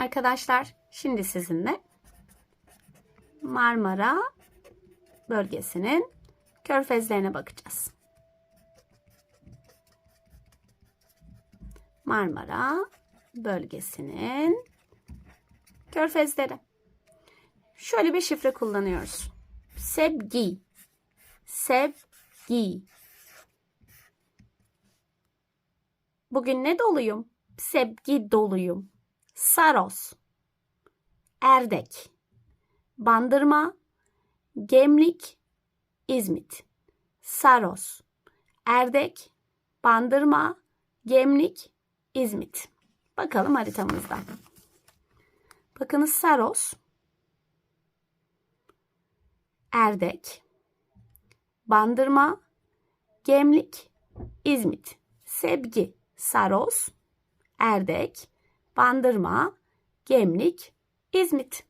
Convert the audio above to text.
Arkadaşlar şimdi sizinle Marmara bölgesinin körfezlerine bakacağız. Marmara bölgesinin körfezleri. Şöyle bir şifre kullanıyoruz. Sevgi. Sevgi. Bugün ne doluyum? Sevgi doluyum. Saros. Erdek. Bandırma. Gemlik. İzmit. Saros. Erdek. Bandırma. Gemlik. İzmit. Bakalım haritamızdan. Bakınız Saros. Erdek. Bandırma. Gemlik. İzmit. Sevgi. Saros. Erdek. Bandırma. Gemlik. İzmit.